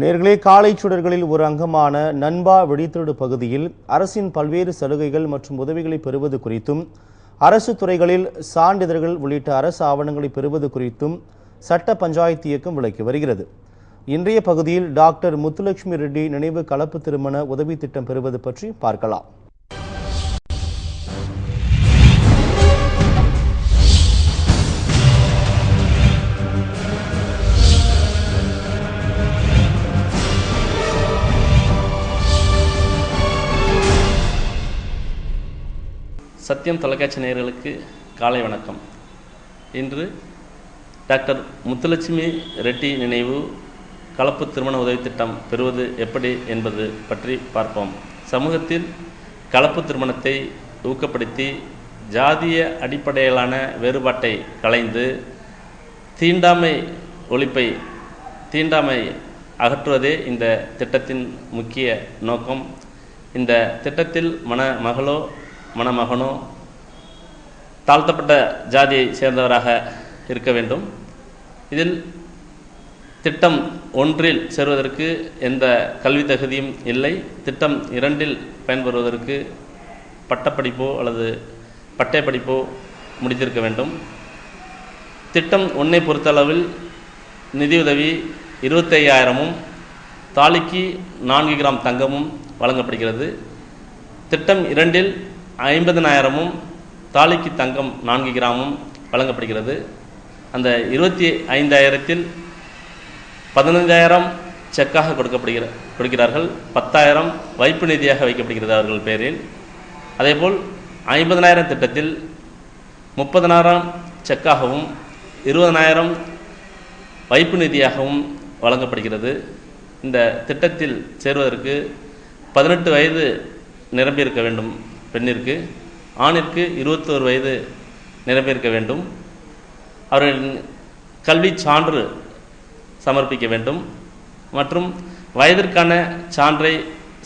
நேர்களே காலை சுடர்களில் ஒரு அங்கமான நண்பா வெடித்திருடு பகுதியில் அரசின் பல்வேறு சலுகைகள் மற்றும் உதவிகளை பெறுவது குறித்தும் அரசு துறைகளில் சான்றிதழ்கள் உள்ளிட்ட அரசு ஆவணங்களை பெறுவது குறித்தும் சட்ட பஞ்சாயத்து இயக்கம் விளக்கி வருகிறது. இன்றைய பகுதியில் டாக்டர் முத்துலட்சுமி ரெட்டி நினைவு கலப்பு திருமண உதவி திட்டம் பெறுவது பற்றி பார்க்கலாம். சத்தியம் தொலைக்காட்சி நேயர்களுக்கு காலை வணக்கம். இன்று டாக்டர் முத்துலட்சுமி ரெட்டி நினைவு கலப்பு திருமண உதவி திட்டம் பெறுவது எப்படி என்பது பற்றி பார்ப்போம். சமூகத்தில் கலப்பு திருமணத்தை ஊக்கப்படுத்தி ஜாதிய அடிப்படையிலான வேறுபாட்டை களைந்து தீண்டாமை ஒழிப்பை தீண்டாமை அகற்றுவதே இந்த திட்டத்தின் முக்கிய நோக்கம். இந்த திட்டத்தில் மணமகளோ மணமகனோ தாழ்த்தப்பட்ட ஜாதியை சேர்ந்தவராக இருக்க வேண்டும். இதில் திட்டம் ஒன்றில் சேருவதற்கு எந்த கல்வி தகுதியும் இல்லை. திட்டம் இரண்டில் பயன்பெறுவதற்கு பட்டப்படிப்போ அல்லது பட்டய படிப்போ முடித்திருக்க வேண்டும். திட்டம் ஒன்றை பொறுத்தளவில் நிதியுதவி இருபத்தையாயிரமும் தாலிக்கு நான்கு கிராம் தங்கமும் வழங்கப்படுகிறது. திட்டம் இரண்டில் ஐம்பதனாயிரமும் தாலிக்கு தங்கம் நான்கு கிராமும் வழங்கப்படுகிறது. அந்த இருபத்தி ஐந்தாயிரத்தில் பதினைந்தாயிரம் செக்காக கொடுக்கப்படுகிற கொடுக்கிறார்கள். பத்தாயிரம் வைப்பு நிதியாக வைக்கப்படுகிறது அவர்கள் பேரில். அதேபோல் ஐம்பதனாயிரம் திட்டத்தில் முப்பதனாயிரம் செக்காகவும் இருபதனாயிரம் வைப்பு நிதியாகவும் வழங்கப்படுகிறது. இந்த திட்டத்தில் சேருவதற்கு பதினெட்டு வயது நிரம்பியிருக்க வேண்டும். பெண்ணிற்கு ஆணிற்கு இருபத்தோரு வயது நிரம்பியிருக்க வேண்டும். அவர்களின் கல்வி சான்று சமர்ப்பிக்க வேண்டும். மற்றும் வயதிற்கான சான்றை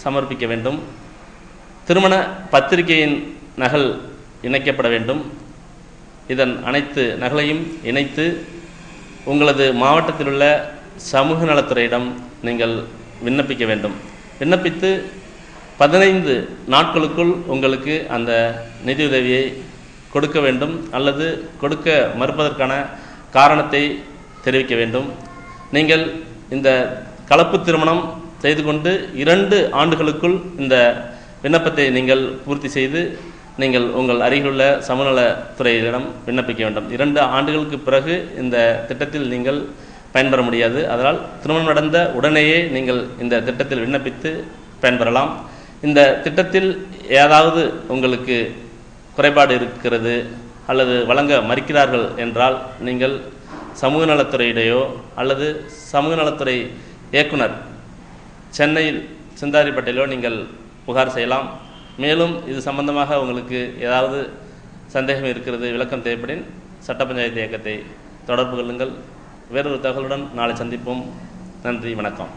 சமர்ப்பிக்க வேண்டும். திருமண பத்திரிகையின் நகல் இணைக்கப்பட வேண்டும். இதன் அனைத்து நகலையும் இணைத்து உங்களது மாவட்டத்தில் உள்ள சமூக நலத்துறையிடம் நீங்கள் விண்ணப்பிக்க வேண்டும். விண்ணப்பித்து பதினைந்து நாட்களுக்குள் உங்களுக்கு அந்த நிதியுதவியை கொடுக்க வேண்டும் அல்லது கொடுக்க மறுப்பதற்கான காரணத்தை தெரிவிக்க வேண்டும். நீங்கள் இந்த கலப்பு திருமணம் செய்து கொண்டு இரண்டு ஆண்டுகளுக்குள் இந்த விண்ணப்பத்தை நீங்கள் பூர்த்தி செய்து நீங்கள் உங்கள் அருகிலுள்ள சமநலத்துறையிடம் விண்ணப்பிக்க வேண்டும். இரண்டு ஆண்டுகளுக்கு பிறகு இந்த திட்டத்தில் நீங்கள் பயன்பெற முடியாது. அதனால் திருமணம் நடந்த உடனேயே நீங்கள் இந்த திட்டத்தில் விண்ணப்பித்து பயன்பெறலாம். இந்த திட்டத்தில் ஏதாவது உங்களுக்கு குறைபாடு இருக்கிறது அல்லது வழங்க மறுக்கிறார்கள் என்றால் நீங்கள் சமூக நலத்துறையிடையோ அல்லது சமூக நலத்துறை இயக்குனர் சென்னையில் சிந்தாரிப்பட்டிலோ நீங்கள் புகார் செய்யலாம். மேலும் இது சம்பந்தமாக உங்களுக்கு ஏதாவது சந்தேகம் இருக்கிறது விளக்கம் தேவைப்படின் சட்ட பஞ்சாயத்து இயக்கத்தை தொடர்பு கொள்ளுங்கள். வேறொரு தகவலுடன் நாளை சந்திப்போம். நன்றி வணக்கம்.